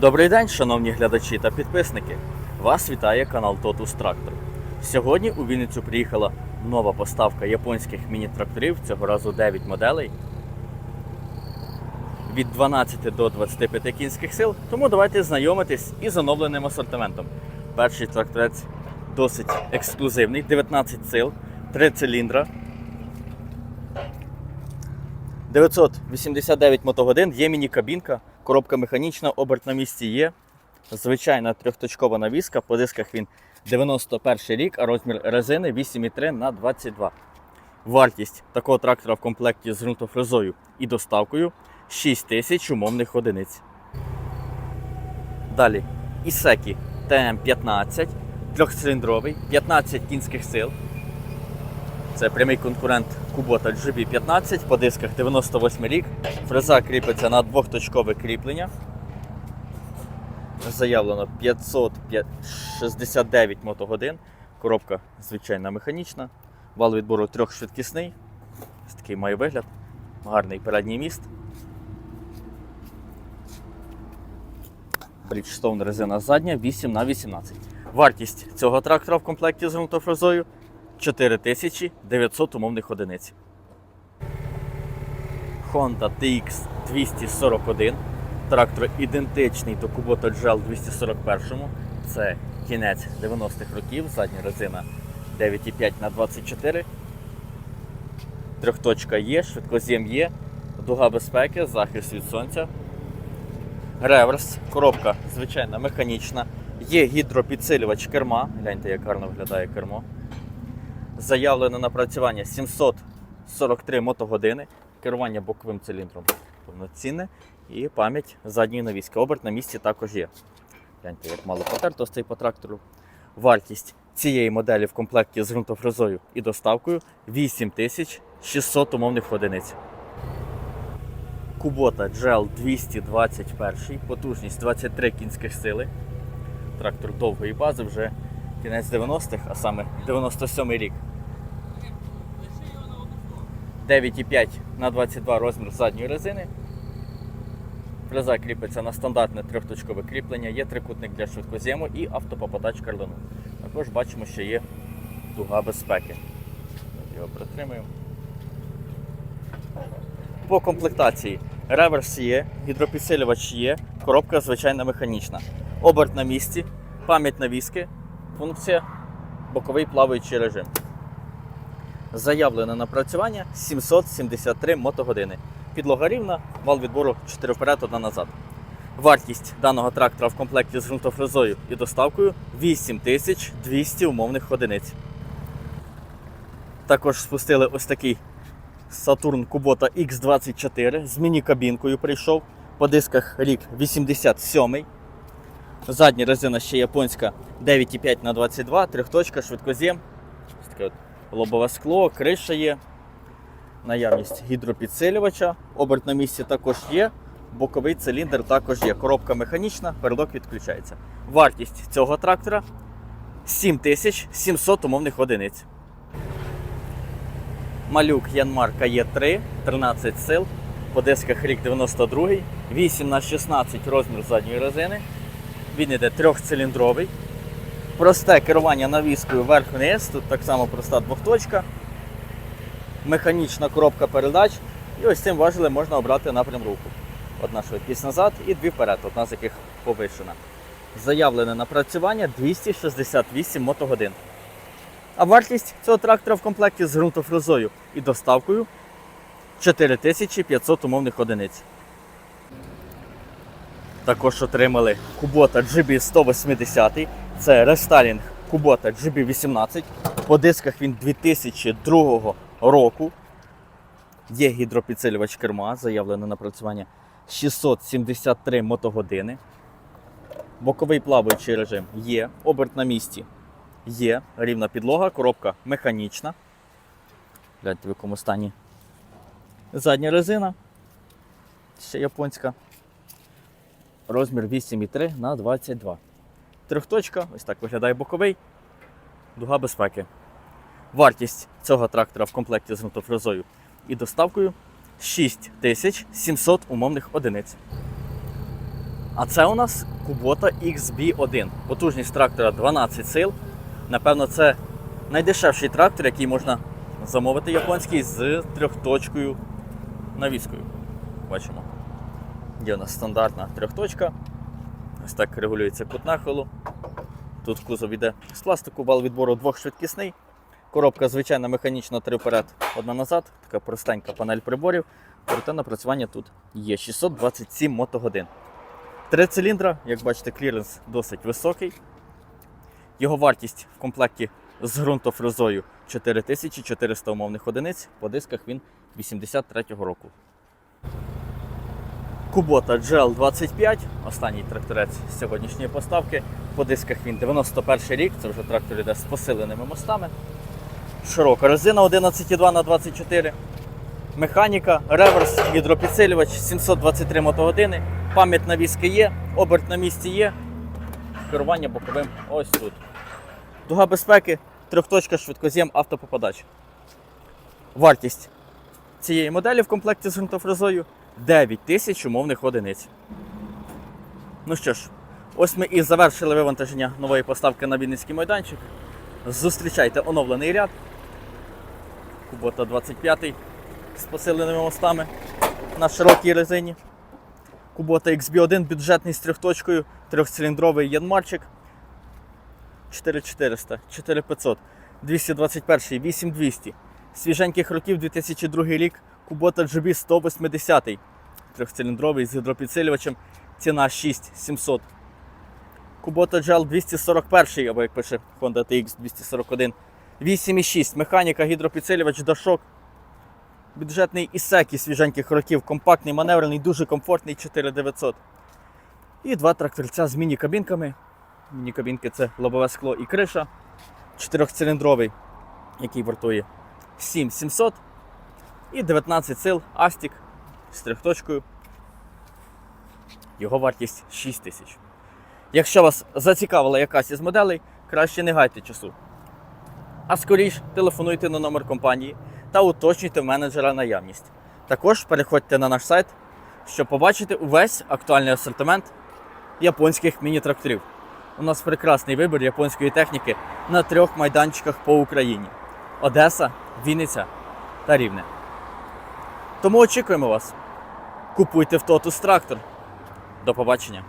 Добрий день, шановні глядачі та підписники. Вас вітає канал Totus Tractor. Сьогодні у Вінницю приїхала нова поставка японських міні-тракторів, цього разу 9 моделей. Від 12 до 25 кінських сил, тому давайте знайомитись із оновленим асортиментом. Перший тракторець досить ексклюзивний, 19 сил, 3 циліндра. 989 мотогодин, є міні-кабінка, коробка механічна, оберт на місці є. Звичайна трьохточкова навіска, по дисках він 91 рік, а розмір резини 8,3 на 22. Вартість такого трактора в комплекті з ґрунтофрезою і доставкою 6 тисяч умовних одиниць. Далі Ісекі ТМ-15, трьохциліндровий, 15 кінських сил. Це прямий конкурент Kubota GB15 по дисках 98 рік. Фреза кріпиться на двохточкове кріплення. Заявлено 569 мотогодин. Коробка звичайна механічна. Вал відбору трьохшвидкісний. Такий має вигляд. Гарний передній міст. Bridgestone резина задня 8 на 18 Вартість цього трактора в комплекті з ґрунтофрезою 4900 умовних одиниць. Honda TX 241. Трактор ідентичний до Kubota GL 241. Це кінець 90-х років, задня резина 9,5 на 24 Трьохточка є, швидкоз'єм є, дуга безпеки, захист від сонця. Реверс, коробка звичайна механічна. Є гідропідсилювач керма. Гляньте, як гарно виглядає кермо. Заявлене напрацювання 743 мотогодини, керування боковим циліндром повноцінне і пам'ять задньої навіски. Оберт на місці також є. Гляньте, як мало потертостей по трактору. Вартість цієї моделі в комплекті з ґрунтофрезою і доставкою 8600 умовних одиниць. Kubota GL 221, потужність 23 кінських сили. Трактор довгої бази вже кінець 90-х, а саме 97-й рік. 9,5 на 22 розмір задньої резини. Фреза кріпиться на стандартне трьохточкове кріплення, є трикутник для швидкоз'єму і автопопадач кардону. Також бачимо, що є дуга безпеки. Його притримуємо. По комплектації реверс є, гідропідсилювач є, коробка звичайна механічна. Оберт на місці, пам'ять навіски, функція боковий плаваючий режим. Заявлене напрацювання 773 мотогодини. Підлога рівна, вал відбору 4 вперед, 1 назад. Вартість даного трактора в комплекті з ґрунтофрезою і доставкою 8200 умовних одиниць. Також спустили ось такий Saturn Kubota X24 з міні-кабінкою прийшов. По дисках рік 87 Задня резина ще японська 9,5 на 22 трьохточка, швидкоз'єм. Лобове скло, криша є. Наявність гідропідсилювача. Оберт на місці також є. Боковий циліндр також є. Коробка механічна, передок відключається. Вартість цього трактора 7700 умовних одиниць. Малюк Янмарка Є3, 13 сил. По дисках рік 92 8 на 16 розмір задньої резини. Він іде трьохциліндровий. Просте керування навіскою вверх-вниз. Тут так само проста двохточка. Механічна коробка передач. І ось цим важелем можна обрати напрям руху. Одна швидкість назад і дві вперед, одна з яких повишена. Заявлене напрацювання 268 мотогодин. А вартість цього трактора в комплекті з ґрунтофрезою і доставкою 4500 умовних одиниць. Також отримали Kubota GB180. Це рестайлінг Kubota GB18. По дисках він 2002 року. Є гідропідсилювач керма, заявлене напрацювання 673 мотогодини. Боковий плаваючий режим є. Оберт на місці є. Рівна підлога, коробка механічна. Гляньте в якому стані. Задня резина. Ще японська. Розмір 8,3 на 22. Трьохточка, ось так виглядає боковий. Дуга безпеки. Вартість цього трактора в комплекті з ґрунтофрезою і доставкою 6700 умовних одиниць. А це у нас Kubota XB1. Потужність трактора 12 сил. Напевно, це найдешевший трактор, який можна замовити японський з трьохточкою навіскою. Бачимо. Є у нас стандартна трьохточка. Ось так регулюється кут нахилу. Тут кузов іде з пластику, вал відбору двохшвидкісний. Коробка звичайна механічна, три вперед, одна назад. Така простенька панель приборів. Проте напрацювання тут є 627 мотогодин. Три циліндра, як бачите, кліренс досить високий. Його вартість в комплекті з ґрунтофрезою 4400 умовних одиниць. По дисках він 83-го року. Kubota GL25, останній тракторець з сьогоднішньої поставки. По дисках він 91 рік, це вже трактор йде з посиленими мостами. Широка резина 11,2 на 24 Механіка, реверс, гідропідсилювач, 723 мотогодини, пам'ять на візки є, оберт на місці є. Керування боковим ось тут. Дуга безпеки, трьохточка, швидкоз'єм, автопопадач. Вартість цієї моделі в комплекті з ґрунтофрезою 9 тисяч умовних одиниць. Ну що ж, ось ми і завершили вивантаження нової поставки на Вінницький майданчик. Зустрічайте оновлений ряд. Кубота 25 з посиленими мостами на широкій резині. Кубота XB1 бюджетний з трьохточкою, трьохциліндровий янмарчик 4400, 4500, 221, 8200. Свіженьких років 2002 рік Кубота GB 180, трьохциліндровий з гідропідсилювачем, ціна 6700. Кубота GL 241, або як пише Honda TX 241, 8,6, механіка, гідропідсилювач, дашок. Бюджетний Ісекі свіженьких років, компактний, маневрений, дуже комфортний 4900. І два тракторця з міні-кабінками. Міні-кабінки це лобове скло і криша. Чотирьохциліндровий, який вартує 7700. І 19 сил Астік з трьохточкою. Його вартість 6000. Якщо вас зацікавила якась із моделей, краще не гайте часу. А скоріш телефонуйте на номер компанії та уточнюйте в менеджера наявність. Також переходьте на наш сайт, щоб побачити увесь актуальний асортимент японських міні-тракторів. У нас прекрасний вибір японської техніки на трьох майданчиках по Україні: Одеса, Вінниця та Рівне. Тому очікуємо вас. Купуйте в Totus трактор. До побачення!